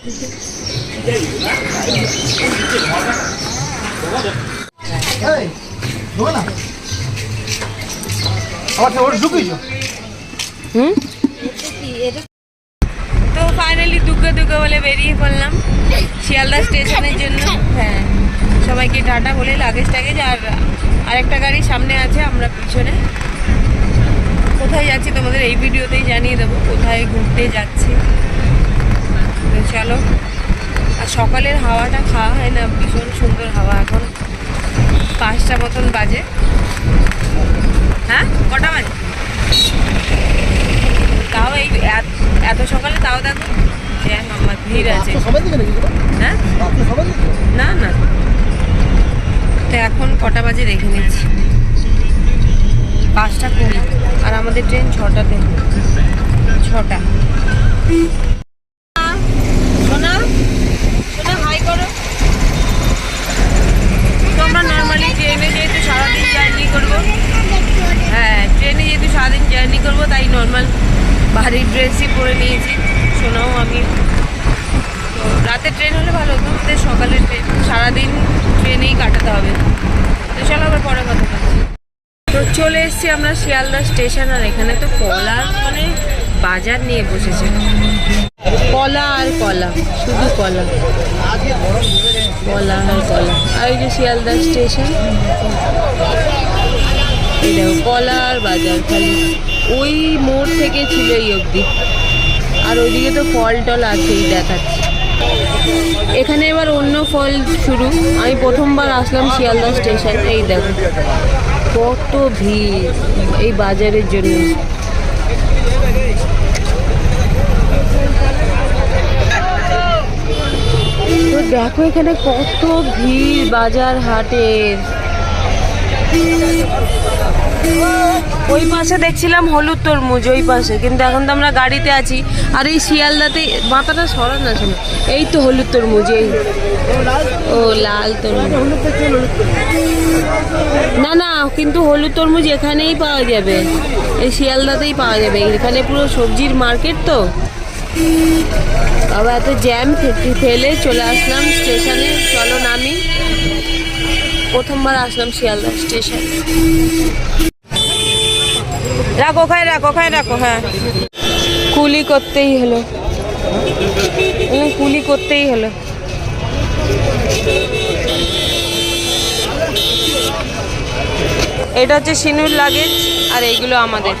তো ফাইনালি দুগ্গা দুগ্গা বলে বেরিয়ে পড়লাম শিয়ালদা স্টেশনের জন্য। হ্যাঁ সবাইকে টাটা বলে লাগেজ টাগেজ আর আরেকটা গাড়ি সামনে আছে আমরা পিছনে। কোথায় যাচ্ছি তোমাদের এই ভিডিওতেই জানিয়ে দেবো কোথায় ঘুরতে যাচ্ছি। চলো। আর সকালের হাওয়াটা খাওয়া হয় না ভীষণ সুন্দর হাওয়া। এখন পাঁচটা মতন বাজে। হ্যাঁ? কটা বাজে? তাও এই এত- সকালে তাও দেখো জ্যাম আমার ভিড় আছে। হ্যাঁ? না না। তো এখন কটা বাজে দেখে নিচ্ছি। পাঁচটা কুড়ি আর আমাদের ট্রেন ছটাতে। ছটা সোনা সোনা হাই করো তো আমরা নর্মালি ট্রেনে যেহেতু সারাদিন জার্নি করব। হ্যাঁ ট্রেনে যেহেতু সারাদিন জার্নি করব, তাই নর্মাল ভারী ড্রেসই পরে নিয়েছি। শোনাও আমি। তো রাতের ট্রেন হলে ভালো হতো, আমাদের সকালের ট্রেন সারাদিন ট্রেনেই কাটাতে হবে। তো চলো আবার পরে কথা তো চলে এসেছি আমরা শিয়ালদা স্টেশন, আর এখানে তো কলার মানে বাজার নিয়ে বসেছে। কলা আর কলা, শুধু কলা। কলা আর কলা। আর এই যে শিয়ালদা স্টেশন, এই দেখো, কলা আর বাজার ওই মোড় থেকে ছিল এই অবধি। আর ওইদিকে তো ফল টল আছেই, দেখাচ্ছি। এখানে এবার অন্য ফল শুরু। আমি প্রথমবার আসলাম শিয়ালদা স্টেশন, এই দেখো। কত ভিড় এই বাজারের জন্য তো দেখো এখানে কত ভিড় বাজার হাটের ওই পাশে দেখছিলাম হলুদ তরমুজ, ওই পাশে। কিন্তু এখন তো আমরা গাড়িতে আছি। আর এই শিয়ালদাতে মাথাটা সরান না? শোনো এই তো হলুদ তরমুজ, এই। ও, লাল তরমুজ। না না, কিন্তু হলুদ তরমুজ এখানেই পাওয়া যাবে। এই শিয়ালদাতেই পাওয়া যাবে। এখানে পুরো সবজির মার্কেট তো। আবার এত জ্যাম ফেলে চলে আসলাম স্টেশনে চলো নামি। প্রথমবার আসলাম শিয়ালদা স্টেশন রাখো, ওখানে রাখো ওখানে রাখো হ্যাঁ। কুলি করতেই হলো। কুলি করতেই হলো। এটা হচ্ছে সিনুর লাগেজ আর এইগুলো আমাদের।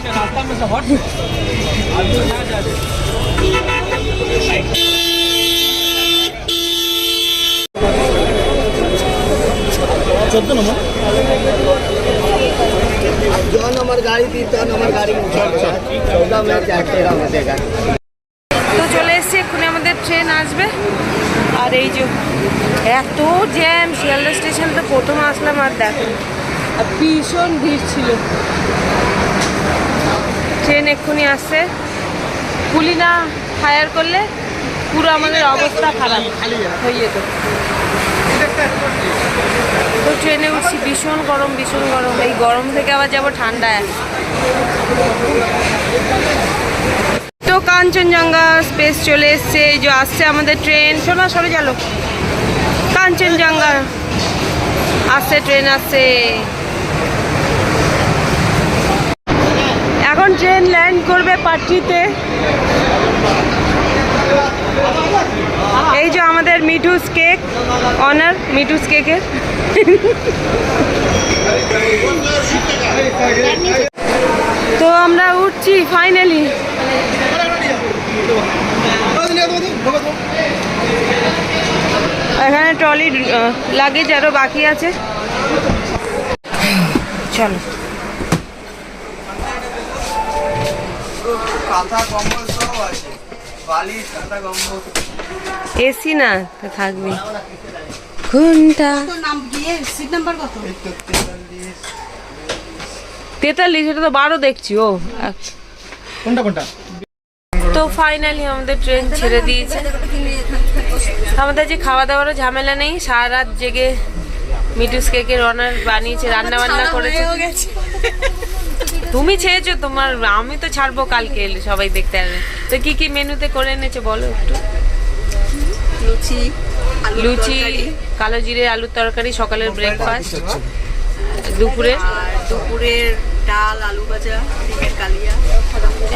চোদ্দ নম্বর जो नंबर गाड़ी थी तो नंबर गाड़ी में चौदह में चाहे तेरह में देगा তো চলে এসছি এক্ষুনি আমাদের ট্রেন আসবে আর এই যে এত জ্যাম শিয়ালদা স্টেশন তো প্রথম আসলাম আর দেখো আর ভীষণ ভিড় ছিল ট্রেন এক্ষুনি আসছে কুলি না ফায়ার করলে পুরো আমাদের অবস্থা খারাপ হয়ে যেত। তো ট্রেনে উঠছি, ভীষণ গরম ভীষণ গরম। এই গরম থেকে আবার যাব ঠান্ডায়। তো কাঞ্চনজঙ্ঘা স্পেস চলে এসছে, এই যে আসছে আমাদের ট্রেন। শোনা সরে গেল কাঞ্চনজঙ্ঘা। আসছে, ট্রেন আসছে। এখন ট্রেন ল্যান্ড করবে পাট্টিতে। এই যে আমাদের মিঠুস কেক, অনার মিঠুস কেকের। তো আমরা উঠছি ফাইনালি এখানে ট্রলি লাগেজ আরও বাকি আছে। চলো। কাঁথা কম্বল সব আছে। বালিশ কাঁথা কম্বল। এসি না তো থাকবি। ঘণ্টা তেতাল্লিশ। এটা তো বারো দেখছি ও। আচ্ছা। কোনটা কোনটা? তো ফাইনালি আমাদের ট্রেন ছেড়ে দিয়েছে। আমাদের যে খাওয়া দাওয়ারও ঝামেলা নেই সারা রাত জেগে মিটুস কেকের অনার বানিয়েছে রান্না বান্না করেছে। তুমি ছেড়েছো তোমার আমি তো ছাড়বো কালকে এলে সবাই দেখতে আসবে। তো কি কি মেনুতে করে এনেছো বলো একটু? লুচি লুচি কালো জিরে আলুর তরকারি সকালের ব্রেকফাস্ট দুপুরে দুপুরের? ডাল আলু ভাজা ডিমের কালিয়া।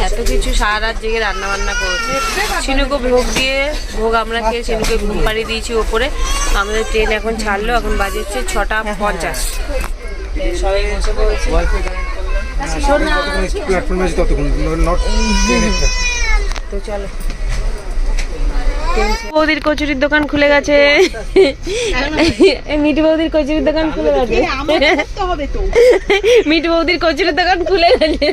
এত কিছু সারা রাত জেগে রান্না বান্না করেছে। সিনুকে ভোগ দিয়ে ভোগ আমরা খেয়ে সিনুকে ঘুম পাড়িয়ে দিয়েছি ওপরে। আমাদের ট্রেন এখন ছাড়লো এখন বাজে হচ্ছে ছটা পঞ্চাশ। সবাই বসে পড়েছে প্ল্যাটফর্মে আছে ততক্ষণ তো চলো বৌদির কচুরির দোকান খুলে গেছে। মিঠু বৌদির কচুরির দোকান খুলে গেছে। মিঠু বৌদির কচুরির দোকান খুলে গেছে।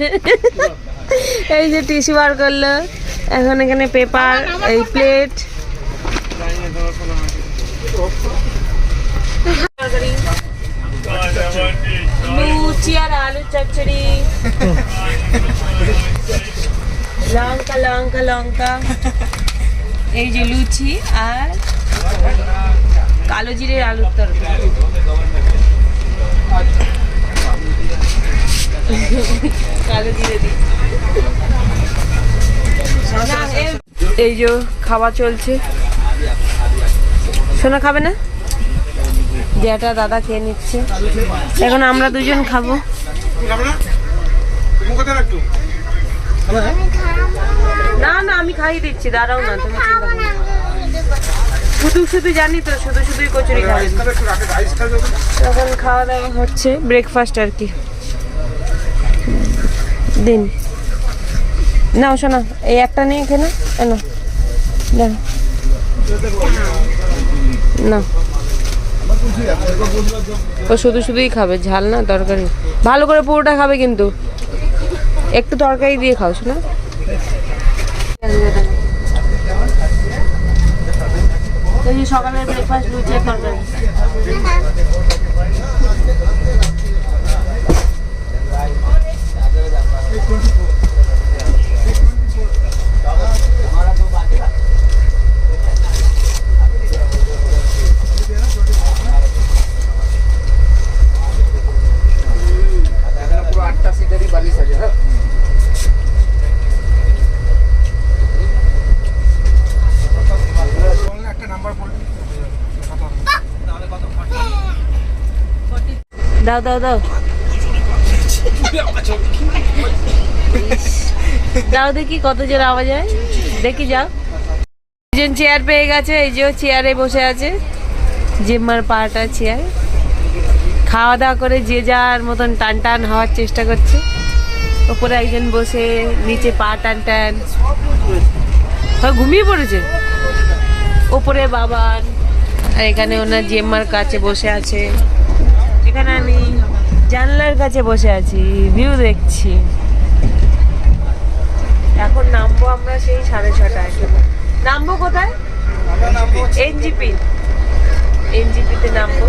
এই যে টিস্যু বার করল। এখন এখানে পেপার, এই প্লেট। লুচি আর আলু চচ্চড়ি। লঙ্কা লঙ্কা লঙ্কা। এই যে লুচি আর কালো জিরের আলুর তরকারি। কালো এই যে খাওয়া চলছে। সোনা খাবে না? যেটা দাদা খেয়ে নিচ্ছে। এখন আমরা দুজন খাব। না না, আমি খাইয়ে দিচ্ছি, দাঁড়াও না, তুমি না। শুধু শুধু জানি তো, শুধু শুধুই কচুরি খাই খাওয়া দাওয়া হচ্ছে ব্রেকফাস্ট আর কি। দিন। নাও, শোনা, এই একটা নিয়ে খেয়ে না দেন না ও শুধু শুধুই খাবে, ঝাল না, তরকারি। ভালো করে পুরোটা খাবে কিন্তু। একটু তরকারি দিয়ে খাও সকালের ব্রেকফাস্ট লুচি তরকারি। দাও দাও দাও। দাও দেখি কত জোর আওয়াজ হয় দেখি যাও। একজন চেয়ার পেয়ে গেছে, এই যে চেয়ারে বসে আছে। জিম্মার পাটা চেয়ার খাওয়া দাওয়া করে যে যার মতন টান টান হওয়ার চেষ্টা করছে। ওপরে একজন বসে, নিচে পা টান টান। ঘুমিয়ে পড়েছে। ওপরে বাবান, আর এখানে ওনার জেম্মার কাছে বসে আছে। এখানে আমি জানলার কাছে বসে আছি ভিউ দেখছি। এখন নামবো আমরা সেই সাড়ে ছটায়। নামবো কোথায়? এনজিপি এনজিপিতে নামবো।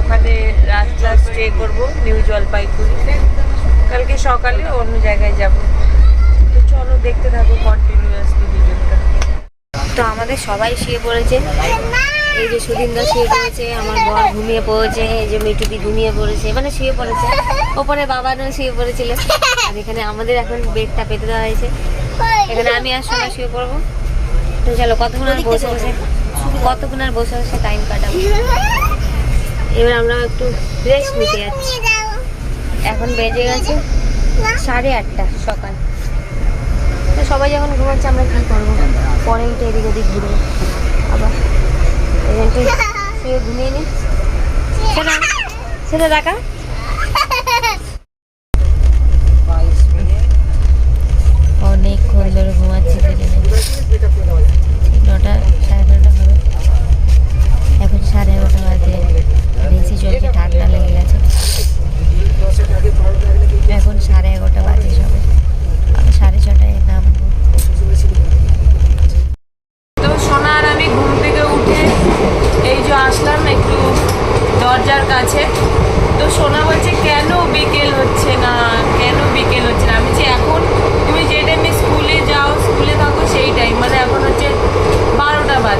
ওখানে রাতটা স্টে করব নিউ জলপাইগুড়ি কালকে সকালে অন্য জায়গায় যাব। তো চলো দেখতে থাকো কন্টিনিউয়াসলি ভিডিওটা তো আমাদের সবাই শুয়ে পড়েছে। এই যে সুদিনদা শুয়ে পড়েছে, আমার বর ঘুমিয়ে পড়েছে, এই যে মিটুদি ঘুমিয়ে পড়েছে মানে শুয়ে পড়েছে। ওপরে বাবারও শুয়ে পড়েছিল। আর এখানে আমাদের এখন বেডটা পেতে দেওয়া হয়েছে। এখানে আমি আর সোনা শুয়ে পড়ব। তো চলো, কতক্ষণ আর বসে বসে কতক্ষণ আর বসে বসে টাইম কাটাবো? এবার আমরা একটু রেস্ট নিতে যাচ্ছি। এখন বেজে গেছে সাড়ে আটটা সকাল। তো সবাই যখন ঘুমাচ্ছে, আমরা কী করব? পরে উঠে এদিক ওদিক ঘুরবো। শুয়ে ঘুমিয়ে নি সেটা সেটা দেখা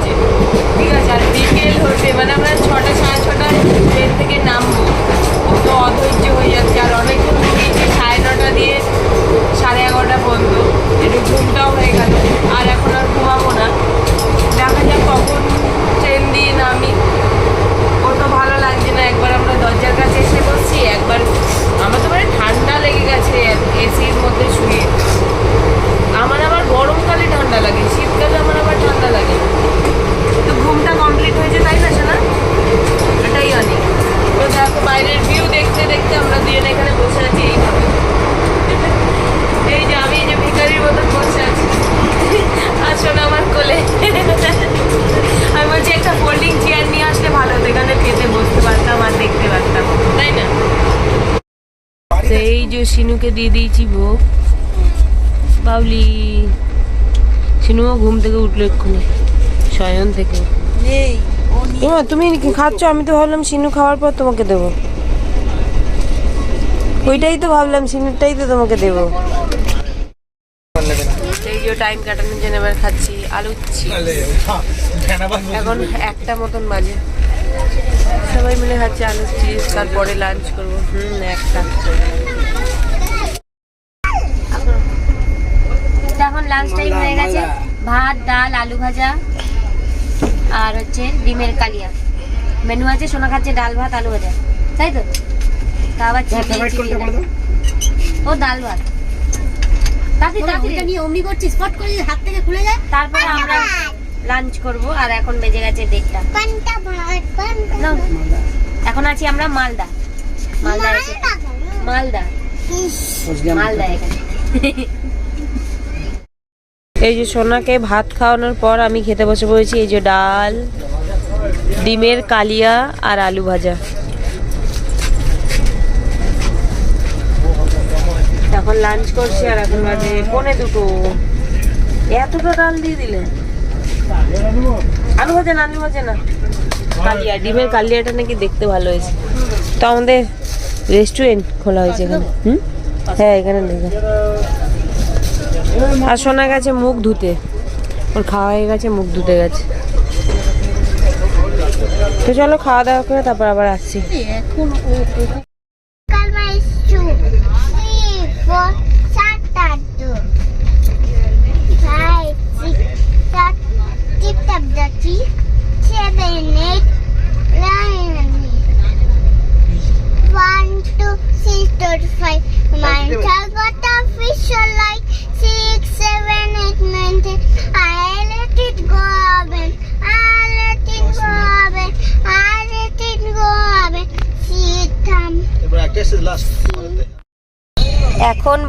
বাজে ঠিক আছে, আর বিকেল হচ্ছে মানে আমরা ছটা, সাড়ে ছটায় ট্রেন থেকে নামবো। কত অধৈর্য হয়ে যাচ্ছে, আর অনেকক্ষণ ঘুমিয়েছে সাড়ে নটা দিয়ে সাড়ে এগারোটা পর্যন্ত একটু ঘুমটাও হয়ে গেল। আর এখন আর ঘুমাবো না। দেখা যাক কখন ট্রেন দিয়ে নামি। ও ভালো লাগছে না, একবার আমরা দরজার কাছে এসে বসছি, একবার আমার তো মানে ঠান্ডা লেগে গেছে এসির মধ্যে শুয়ে। আমার আবার গরমকালে ঠান্ডা লাগে, শীতকালে আমার আবার ঠান্ডা লাগে। ঘুমটা কমপ্লিট হয়েছে, তাই না শোনা এটাই অনেক। তো দেখো, বাইরের ভিউ দেখতে দেখতে আমরা দুজন এখানে বসে আছি এইভাবে। এই যে আমি যে ভিকারির মতন বসে আছি। আর শোনা আমার কোলে। আমি বলছি, একটা ফোল্ডিং চেয়ার নিয়ে আসলে ভালো হতো, এখানে খেতে বসতে পারতাম আর দেখতে পারতাম। তাই না? এই যে সিনুকে দিয়ে দিয়েছি ভোগ বাউলি, সিনুও ঘুম থেকে উঠল এক্ষুনি। শয়ন থেকে। নেই তুমি খাচ্ছ? আমি তো ভাবলাম সিনু খাওয়ার পর তোমাকে দেবো। ওইটাই তো ভাবলাম সিনুরটাই তো তোমাকে দেবো। টাইম কাটানোর জন্য এবার খাচ্ছি আলু এখন একটা মতন বাজে। সবাই মিলে খাচ্ছি আলু চিপস তারপরে লাঞ্চ করব। হুম একটা। এখন লাঞ্চ টাইম হয়ে গেছে। ভাত ডাল আলু ভাজা। আর হচ্ছে ডিমের কালিয়া। মেনু আছে সোনা খাচ্ছে ডাল ভাত আলু ভাজা। তাই তো? তা আবার। ও ডাল ভাত। তাড়াতাড়ি তাড়াতাড়ি। নিয়ে অমনি করছিস ফট করে হাত থেকে খুলে যায় তারপরে আমরা লাঞ্চ করব আর এখন বেজে গেছে দেড়টা। পান্তা ভাত পান্তা নাও। এখন আছি আমরা মালদা। মালদা মালদা মালদা। এখানে। এই যে সোনাকে ভাত খাওয়ানোর পর আমি খেতে বসে পড়েছি, এই যে ডাল, ডিমের কালিয়া আর আলু ভাজা। এখন লাঞ্চ করছি আর এখন বাজে পনে দুটো। এতটা ডাল দিয়ে দিলে? আলু ভাজা না, আলু ভাজা না। কালিয়া, ডিমের কালিয়াটা নাকি দেখতে ভালো হয়েছে। তো আমাদের রেস্টুরেন্ট খোলা হয়েছে এখানে। হুম? হ্যাঁ এখানে লেখা আর শোনা গেছে মুখ ধুতে। ওর খাওয়া হয়ে গেছে, মুখ ধুতে গেছে। তো চলো খাওয়া দাওয়া করে তারপর আবার আসছি।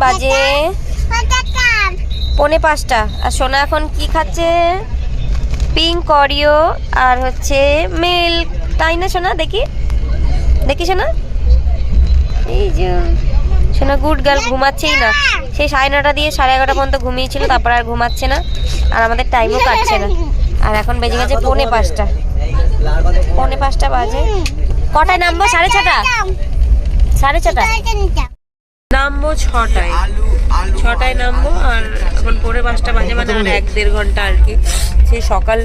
বাজে? পৌনে পাঁচটা। আর সোনা এখন কি খাচ্ছে? পিঙ্ক অরিও আর হচ্ছে মিল্ক। তাই না সোনা? দেখি। দেখি সোনা। এই যে সোনা গুড গার্ল ঘুমাচ্ছেই না। সেই সাড়ে নটা দিয়ে সাড়ে এগারোটা পর্যন্ত ঘুমিয়েছিল, তারপর আর ঘুমাচ্ছে না। আর আমাদের টাইমও কাটছে না। আর এখন বেজে গেছে পৌনে পাঁচটা। পৌনে পাঁচটা বাজে। কটায় নামবো? সাড়ে ছটা? সাড়ে ছটা? নামবো ছটায়। ছটায় নামবো আর এখন পৌনে পাঁচটা বাজে মানে আর এক দেড় ঘণ্টা আর কি। সেই সকাল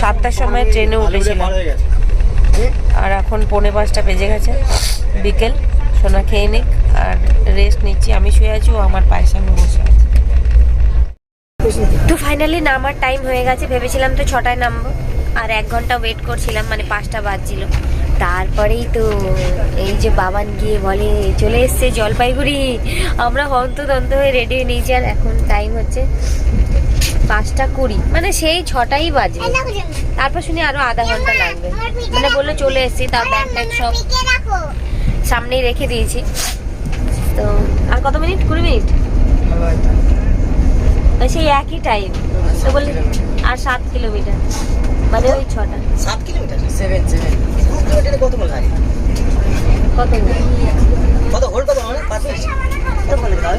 সাতটার সময় ট্রেনে উঠেছিলাম। আর এখন পৌনে পাঁচটা বেজে গেছে। বিকেল, সোনা খেয়ে নিক আর রেস্ট নিচ্ছি। আমি শুয়ে আছি, ও আমার পায়ের সামনে বসে আছে। তো ফাইনালি নামার টাইম হয়ে গেছে। ভেবেছিলাম তো ছটায় নামবো। আর এক ঘণ্টা ওয়েট করছিলাম মানে পাঁচটা বাজছিল। তারপরেই তো এই যে বাবান গিয়ে বলে, চলে এসছে জলপাইগুড়ি। আমরা হন্তদন্ত হয়ে রেডি হয়ে নিয়েছি। আর এখন টাইম হচ্ছে পাঁচটা কুড়ি। মানে সেই ছটাই বাজে। তারপর শুনি আরও আধা ঘণ্টা লাগবে। মানে বলল চলে এসছি তার ব্যাগ ট্যাগ সব সামনেই রেখে দিয়েছি। তো আর কত মিনিট? কুড়ি মিনিট? সেই একই টাইম তো বললি, আর সাত কিলোমিটার। মানে ওই ছটা। সাত কিলোমিটার? সেভেন সেভেন কিলোমিটারে কত করে লাগে কত কত হোল কত মানে পাঁচ মিনিট তো বলে? দাও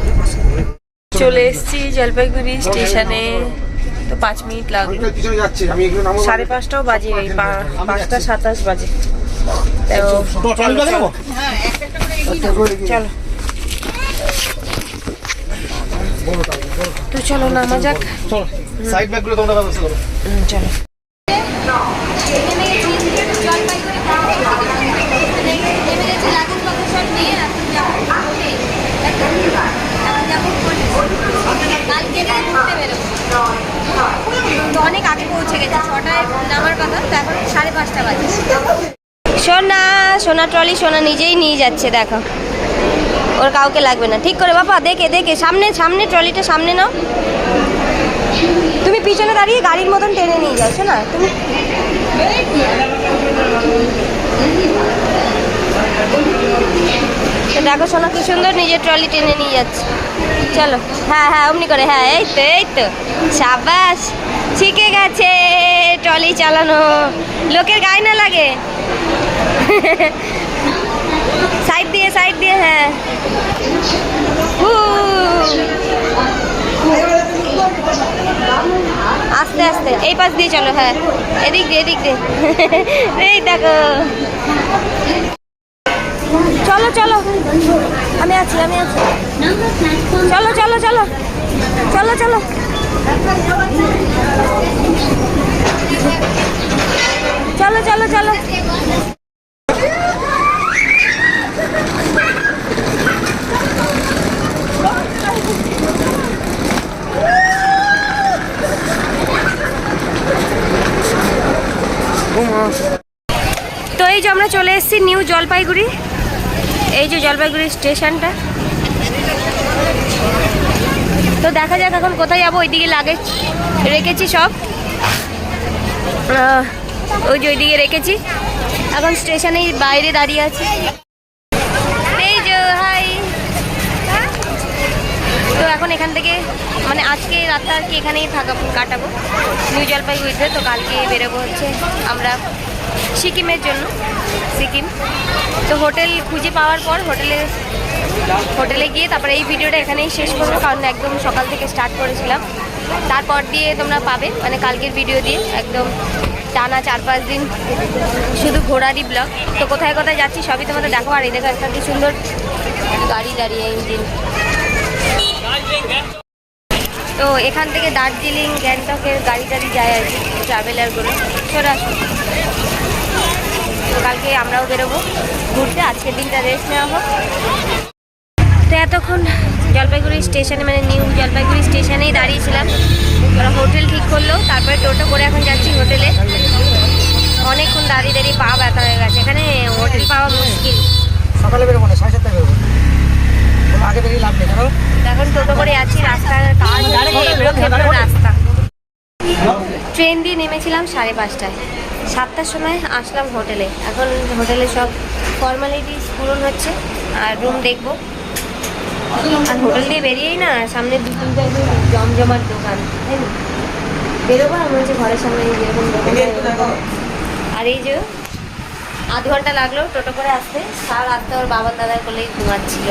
চলে এসেছি জলপাইগুড়ি স্টেশনে। তো পাঁচ মিনিট লাগল। সাড়ে পাঁচটাও বাজে পাঁচটা সাতাশ বাজে। তো চলো চলো চলো। তো চলো নামা যাক। চলো সাইড ব্যাগগুলো তোমরা ব্যবস্থা করো হুম, চলো তো অনেক আগে পৌঁছে গেছে, ছটায় নামার কথা, তো এখন সাড়ে পাঁচটা বাজে। সোনা সোনা ট্রলি সোনা নিজেই নিয়ে যাচ্ছে, দেখো। ওর কাউকে লাগবে না। ঠিক করে, বাবা, দেখে দেখে, সামনে সামনে ট্রলিটা সামনে নাও। তুমি পিছনে দাঁড়িয়ে গাড়ির মতন টেনে নিয়ে যাও শোনা তুমি দেখো সোনা কি সুন্দর নিজের ট্রলি টেনে নিয়ে যাচ্ছে। চলো। হ্যাঁ হ্যাঁ অমনি করে হ্যাঁ এই তো এই তো। সাবাস। শিখে গেছে, ট্রলি চালানো। লোকের গায়ে না লাগে? সাইড দিয়ে সাইড দিয়ে হ্যাঁ। আস্তে আস্তে, এই পাশ দিয়ে চলো হ্যাঁ। এদিক দিয়ে এদিক দিয়ে। এই দেখো। চলো চলো। আমি আছি আমি আছি। চলো চলো চলো। চলো চলো। তো এই যে আমরা চলে এসেছি নিউ জলপাইগুড়ি। এই যে জলপাইগুড়ি স্টেশনটা। তো দেখা যাক এখন কোথায় যাব, ওইদিকে লাগেজ রেখেছি সব। ওই যে ওইদিকে রেখেছি। এখন স্টেশনের বাইরে দাঁড়িয়ে আছি। এই যে হাই তো এখন এখান থেকে মানে আজকে রাতটা আর কি এখানেই থাকা কাটাবো। নিউ জলপাইগুড়িতে, তো কালকে বেরোবো হচ্ছে আমরা সিকিমের জন্য, সিকিম। তো হোটেল খুঁজে পাওয়ার পর হোটেলে হোটেলে গিয়ে তারপরে এই ভিডিওটা এখানেই শেষ করব, কারণ একদম সকাল থেকে স্টার্ট করেছিলাম। তারপর দিয়ে তোমরা পাবে মানে কালকের ভিডিও দিয়ে, একদম টানা চার পাঁচ দিন শুধু ঘোরারই ব্লগ। তো কোথায় কোথায় যাচ্ছি সবই তোমাদের দেখো আর এই দেখো একটা কি সুন্দর গাড়ি দাঁড়িয়ে ইঞ্জিন তো এখান থেকে দার্জিলিং, গ্যাংটকের গাড়ি টাড়ি যায় আর কি ট্রাভেলারগুলো আসুন তো কালকে আমরাও বেরোবো। ঘুরতে আজকের দিনটা রেস্ট নেওয়া হোক। তো এতক্ষণ জলপাইগুড়ি স্টেশনে মানে নিউ জলপাইগুড়ি স্টেশনেই দাঁড়িয়েছিলাম। ওরা হোটেল ঠিক করল তারপরে টোটো করে এখন যাচ্ছি হোটেলে। অনেকক্ষণ দাঁড়িয়ে দাঁড়িয়ে পা ব্যথা হয়ে গেছে। এখানে হোটেল পাওয়া মুশকিল। সকালে বেরোবো না সাড়ে সাতটায় বেরোবো। আগে বেরিয়ে লাভ নেই এখন টোটো করে যাচ্ছি রাস্তার কাজ রাস্তা। ট্রেন দিয়ে নেমেছিলাম সাড়ে পাঁচটায়। সাতটার সময় আসলাম হোটেলে। এখন হোটেলে সব ফর্মালিটিস পূরণ হচ্ছে আর রুম দেখব। আর হোটেল দিয়ে বেরিয়েই না সামনে দু তিনটা জমজমাট দোকান তাই না? বেরোবো আর মনে হচ্ছে ঘরের সামনে যেরকম দোকান আর এই যে আধ ঘণ্টা লাগল টোটো করে আসতে সারা রাস্তা ওর বাবার দাদার কোলেই ঘুমাচ্ছিল।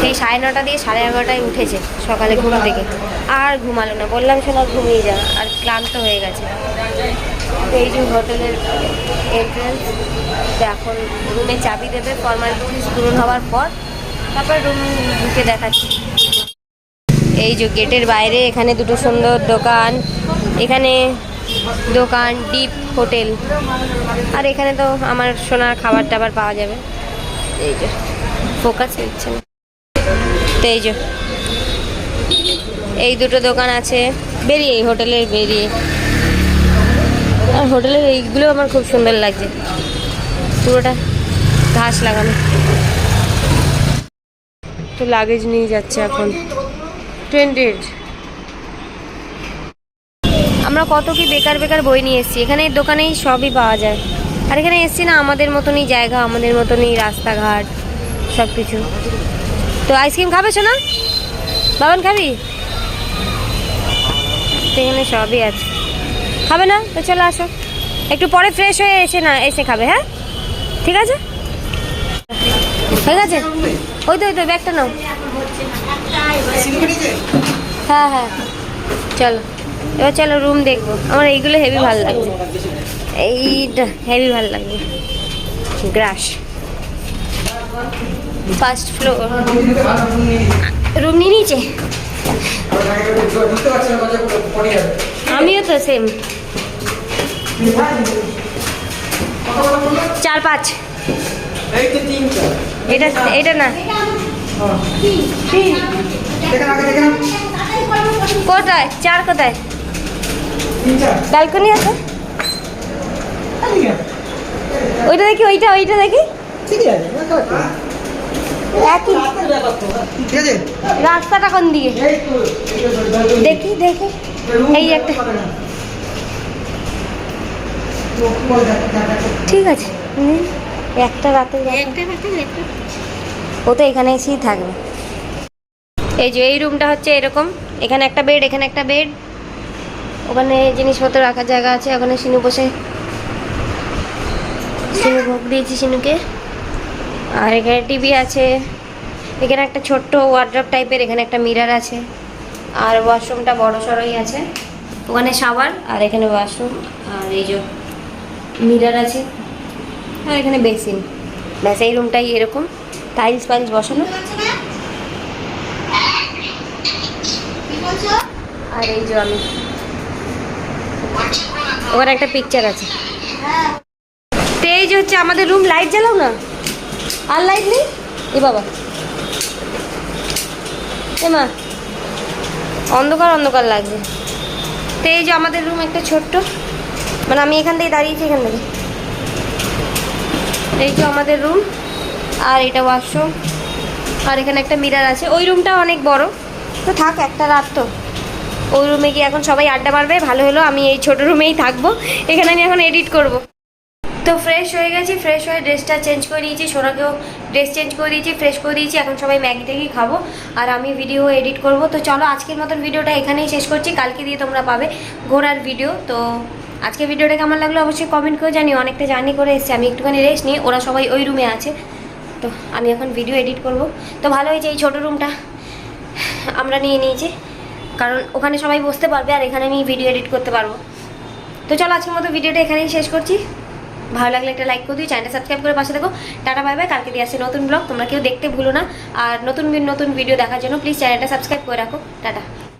সেই সাড়ে নটা দিয়ে সাড়ে এগারোটায় উঠেছে সকালে ঘুম থেকে। আর ঘুমালো না বললাম শোনা ঘুমিয়ে যা আর ক্লান্ত হয়ে গেছে। এই যে হোটেলের এন্ট্রেন্স এখন রুমে চাবি দেবে ফর্মালিটিস পূরণ হওয়ার পর তারপর রুম ঢুকে দেখাচ্ছি। এই যে গেটের বাইরে, এখানে দুটো সুন্দর দোকান। এখানে দোকান, ডিপ, হোটেল। আর এখানে তো আমার সোনার খাবার টাবার পাওয়া যাবে। এই যে ফোকাস হচ্ছে না। তো এই যে, এই দুটো দোকান আছে। বেরিয়ে, এই হোটেলের বেরিয়ে। আর হোটেলের এইগুলো আমার খুব সুন্দর লাগছে। পুরোটা ঘাস লাগানো। তো লাগেজ নিয়ে যাচ্ছে এখন। টোয়েন্টির আমরা কত কি বেকার বেকার বই নিয়ে এসেছি। এখানে দোকানেই সবই পাওয়া যায়। আর এখানে এসছি না, আমাদের মতনই জায়গা, আমাদের মতনই রাস্তাঘাট সব কিছু তো আইসক্রিম খাবে শোনা বাবান, খাবি? এখানে সবই আছে। খাবে না? তো চলে আসো। একটু পরে ফ্রেশ হয়ে এসে না, এসে খাবে হ্যাঁ? ঠিক আছে? হয়ে গেছে? ওই তো ওই তো, ব্যাগটা নাও। হ্যাঁ হ্যাঁ। চলো। এবার চলো রুম দেখব। আমার এইগুলো হেভি ভালো লাগছে এইটা হেভি ভালো লাগছে গ্রাস ফার্স্ট ফ্লোর রুম নিয়ে নিয়েছে? বুঝতে পারছি না কত পড়ে যাবে আমিও তো সেম চার, পাঁচ। এই তো তিনটা এটা এটা না। কোথায়? চার কোথায়? ব্যালকনি আছে? ওইটা দেখি ওইটা ওইটা দেখি। রাস্তাটা কোন দিকে? দেখি দেখি। এই একটা। ঠিক আছে। হুম, একটা রাতে একটা রাতে ও তো এখানে এসেই থাকবে। এই যে এই রুমটা হচ্ছে এরকম। এখানে একটা বেড এখানে একটা বেড। ওখানে জিনিসপত্র রাখার জায়গা আছে। ওখানে সিনু বসে। সিনু ভোগ দিয়েছি সিনুকে। আর এখানে টিভি আছে। এখানে একটা ছোট্ট ওয়ার্ড্রপ টাইপের এখানে একটা মিরার আছে। আর ওয়াশরুমটা বড় সড়ই আছে। ওখানে শাওয়ার আর এখানে ওয়াশরুম আর এই যে মিরার আছে। আর এখানে বেসিন। ব্যাস, এই রুমটাই এরকম। টাইলস ফাইলস বসানো। আর এই যে আমি। ওখানে একটা পিকচার আছে। তো এই যে হচ্ছে আমাদের রুম লাইট জ্বালাও না? আর লাইট নেই? এ বাবা। এ মা। অন্ধকার অন্ধকার লাগছে। তো এই যে আমাদের রুম একটা ছোট্ট। মানে আমি এখান থেকে দাঁড়িয়েছি, এখান থেকে। এই যে আমাদের রুম আর এটা ওয়াশরুম আর এখানে একটা মিরার আছে। ওই রুমটা অনেক বড়। তো থাক, একটা রাত তো। ওই রুমে গিয়ে এখন সবাই আড্ডা মারবে, ভালো হলো, আমি এই ছোট রুমেই থাকব। এখানে আমি এখন এডিট করব। তো ফ্রেশ হয়ে গেছি ফ্রেশ হয়ে ড্রেসটা চেঞ্জ করে দিয়েছি সোনাকেও ড্রেস চেঞ্জ করে দিয়েছি ফ্রেশ করে দিয়েছি, এখন সবাই ম্যাগি ট্যাগি খাব, আর আমি ভিডিও এডিট করব। তো চলো, আজকের মতন ভিডিওটা এখানেই শেষ করছি, কালকে দিয়ে তোমরা পাবে ঘোরার ভিডিও তো আজকে ভিডিওটা কেমন লাগল অবশ্যই কমেন্ট করে জানি অনেকটা জার্নি করে এসেছি। আমি একটুখানি রেস্ট নিই। ওরা সবাই ওই রুমে আছে। তো আমি এখন ভিডিও এডিট করব। তো ভালো হয়েছে এই ছোটো রুমটা আমরা নিয়ে নিয়েছি। কারণ ওখানে সবাই বসতে পারবে আর এখানে আমি ভিডিও এডিট করতে পারব। তো চলো আজকের মতো ভিডিওটা এখানেই শেষ করছি। ভালো লাগলে একটা লাইক করে দিও। চ্যানেলটা সাবস্ক্রাইব করে পাশে দেখো টাটা বাই বাই কালকে দিয়ে আসছে নতুন ব্লগ তোমরা কেউ দেখতে ভুলো না। আর নতুন নতুন ভিডিও দেখার জন্য প্লিজ চ্যানেলটা সাবস্ক্রাইব করে রাখো। টাটা।